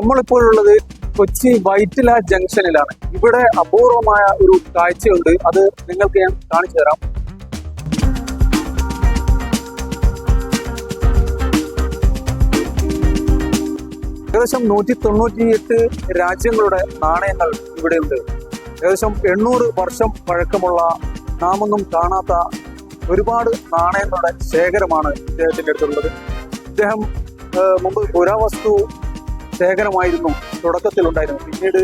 നമ്മളിപ്പോഴുള്ളത് കൊച്ചി വൈറ്റില ജംഗ്ഷനിലാണ്. ഇവിടെ അപൂർവമായ ഒരു കാഴ്ചയുണ്ട്. അത് നിങ്ങൾക്ക് ഞാൻ കാണിച്ചു തരാം. ഏകദേശം നൂറ്റി തൊണ്ണൂറ്റിയെട്ട് രാജ്യങ്ങളുടെ നാണയങ്ങൾ ഇവിടെയുണ്ട്. ഏകദേശം എണ്ണൂറ് വർഷം പഴക്കമുള്ള നാമൊന്നും കാണാത്ത ഒരുപാട് നാണയങ്ങളുടെ ശേഖരമാണ് ഇദ്ദേഹത്തിന്റെ അടുത്തുള്ളത്. ഇദ്ദേഹം മുമ്പ് പുരാവസ്തു ശേഖരമായിരുന്നു തുടക്കത്തിലുണ്ടായിരുന്നു പിന്നീട്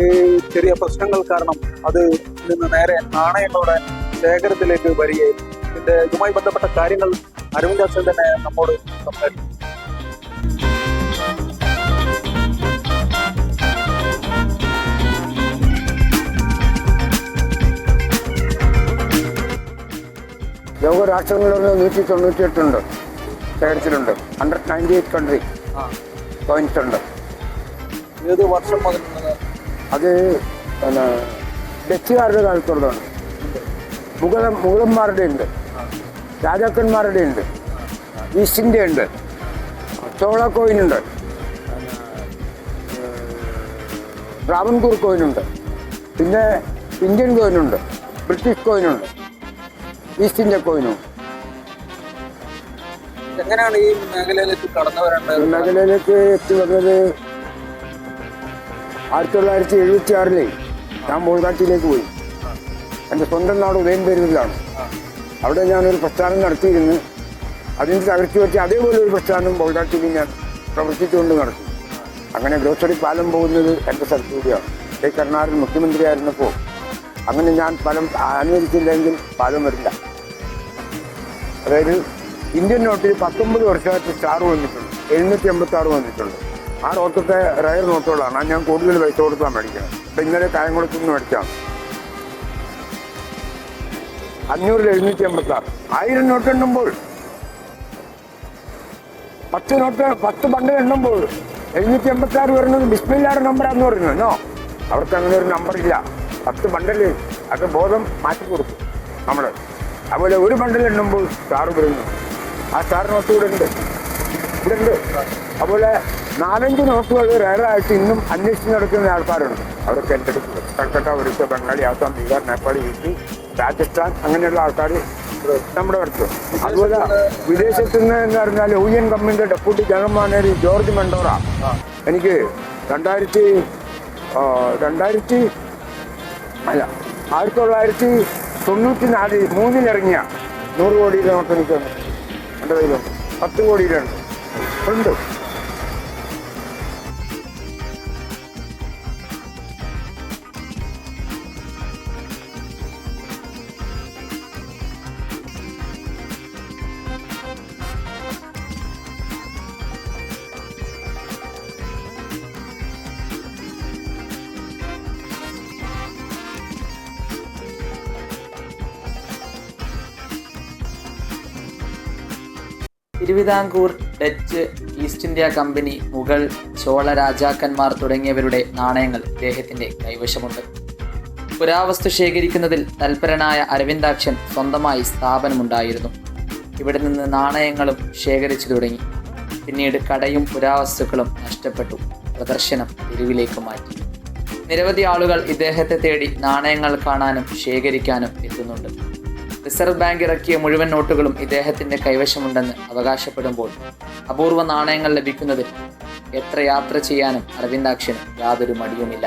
ഈ ചെറിയ പ്രശ്നങ്ങൾ കാരണം അത് നിന്ന് നേരെ നാണയങ്ങളുടെ ശേഖരത്തിലേക്ക് വരികയായിരുന്നു ഇതിന്റെ ഇതുമായി ബന്ധപ്പെട്ട കാര്യങ്ങൾ അരവിന്ദ് അച്ഛൻ തന്നെ നമ്മോട് സംസാരിക്കും ലോകരാഷ്ട്രങ്ങളിലൊന്ന് നൂറ്റി തൊണ്ണൂറ്റി എട്ടുണ്ട് ശേഖരിച്ചിട്ടുണ്ട് hundred ninety eight country coins ഉണ്ട് ഏത് വർഷം മുതലുള്ളത്? അത് പിന്നെ ഡച്ചുകാരുടെ കാലത്തുള്ളതാണ്. മുഗള മുഗളന്മാരുടെ ഉണ്ട്. രാജാക്കന്മാരുടെ ഉണ്ട്. ഈസ്റ്റ് ഇന്ത്യ ഉണ്ട്. ചോള കോയിൻ ഉണ്ട്. ട്രാവൻകൂർ കോയിനുണ്ട് പിന്നെ ഇന്ത്യൻ കോയിനുണ്ട് ബ്രിട്ടീഷ് കോയിനുണ്ട് ഈസ്റ്റ് ഇന്ത്യ കോയിനും എങ്ങനെയാണ് ഈ മേഖലയിലേക്ക് കടന്നു വരേണ്ടത്? മേഖലയിലേക്ക് എത്തി വന്നത് ആയിരത്തി തൊള്ളായിരത്തി എഴുപത്തി ആറിലെ ഞാൻ ബോൾഗാട്ടിയിലേക്ക് പോയി. എന്റെ സ്വന്തം നാട് ഉദയംപേരൂരിലാണ്. അവിടെ ഞാനൊരു പ്രസ്ഥാനം നടത്തിയിരുന്നു. അതിന് തകർത്തി വെച്ച് അതേപോലെ ഒരു പ്രസ്ഥാനം ബോൾഗാട്ടിയിൽ ഞാൻ പ്രവർത്തിച്ചുകൊണ്ട് നടത്തി. അങ്ങനെ ഗ്രോസറി പാലം പോകുന്നത് എന്റെ സ്ഥലത്തൂടെയാണ് കെ കരുണാകരൻ മുഖ്യമന്ത്രിയായിരുന്നപ്പോൾ അങ്ങനെ ഞാൻ പാലം അനുവദിച്ചില്ലെങ്കിൽ പാലം വരില്ല. അതായത് ഇന്ത്യൻ നോട്ടിൽ പത്തൊമ്പത് വർഷമായിട്ട് സ്റ്റാർ വന്നിട്ടുണ്ട്. എഴുന്നൂറ്റി എൺപത്തി ആറ് വന്നിട്ടുണ്ട്. ആ നോട്ടത്തെ റയർ നോട്ടുകളാണ്. ഞാൻ കൂടുതൽ പൈസ കൊടുത്താൽ മേടിക്കുന്നത്. അപ്പം ഇന്നലെ കായംകുളത്ത് നിന്ന് മേടിച്ചാണ് അഞ്ഞൂറിൽ എഴുന്നൂറ്റി എൺപത്തി ആറ് ആയിരം നോട്ട് എണ്ണുമ്പോൾ. പത്ത് നോട്ട് പത്ത് ബണ്ട് എണ്ണുമ്പോൾ. എഴുന്നൂറ്റി എൺപത്തി ആറ് വരുന്നത് ബിസ്മില്ലാറ് നമ്പറാന്ന് പറയുന്നത്. നോ. അവർക്ക് അങ്ങനെ ഒരു നമ്പർ ഇല്ല. പത്ത് ബണ്ടൽ അത് ബോധം മാറ്റി കൊടുക്കും നമ്മൾ അതുപോലെ ഒരു ബണ്ടൽ എണ്ണുമ്പോൾ സ്റ്റാർ വരുന്നു. ആ സ്റ്റാർ നോട്ട് ഇവിടെ ഉണ്ട്. ഇവിടെ ഉണ്ട്. അതുപോലെ നാലഞ്ച് നോട്ടുകൾ റേറായിട്ട് ഇന്നും അന്വേഷിച്ച് നടക്കുന്ന ആൾക്കാരുണ്ട് അവരൊക്കെ എന്റെ അടുത്ത് കൽക്കട്ട ഒരിക്കൽ ബംഗാളി ആസാം ബീഹാർ നേപ്പാളി യു രാജസ്ഥാൻ അങ്ങനെയുള്ള ആൾക്കാർ നമ്മുടെ അടുത്ത് അതുപോലെ വിദേശത്ത് നിന്ന് എന്ന് പറഞ്ഞാൽ യു എൻ കമ്പനിയുടെ deputy general manager George Mendora എനിക്ക് രണ്ടായിരത്തി രണ്ടായിരത്തി അല്ല ആയിരത്തി തൊള്ളായിരത്തി തൊണ്ണൂറ്റി നാലിൽ മൂന്നിലിറങ്ങിയ നൂറ് കോടിയുടെ നോട്ട് എനിക്ക് തന്നു. എന്റെ കയ്യിലുണ്ട് പത്ത് കോടിയിലുണ്ട് ഉണ്ട്. Thiruvithamkoor Dutch East India company Mughal Chola രാജാക്കന്മാർ തുടങ്ങിയവരുടെ നാണയങ്ങൾ ഇദ്ദേഹത്തിന്റെ കൈവശമുണ്ട്. പുരാവസ്തു ശേഖരിക്കുന്നതിൽ തൽപരനായ അരവിന്ദാക്ഷൻ സ്വന്തമായി സ്ഥാപനമുണ്ടായിരുന്നു. ഇവിടെ നിന്ന് നാണയങ്ങളും ശേഖരിച്ചു തുടങ്ങി. പിന്നീട് കടയും പുരാവസ്തുക്കളും നഷ്ടപ്പെട്ടു. പ്രദർശനം തെരുവിലേക്ക് മാറ്റി. നിരവധി ആളുകൾ ഇദ്ദേഹത്തെ തേടി നാണയങ്ങൾ കാണാനും ശേഖരിക്കാനും എത്തുന്നുണ്ട്. റിസർവ് ബാങ്ക് ഇറക്കിയ മുഴുവൻ നോട്ടുകളും ഇദ്ദേഹത്തിന്റെ കൈവശമുണ്ടെന്ന് അവകാശപ്പെടുമ്പോൾ അപൂർവ നാണയങ്ങൾ ലഭിക്കുന്നതിൽ എത്ര യാത്ര ചെയ്യാനും അരവിന്ദാക്ഷന് യാതൊരു മടിയുമില്ല.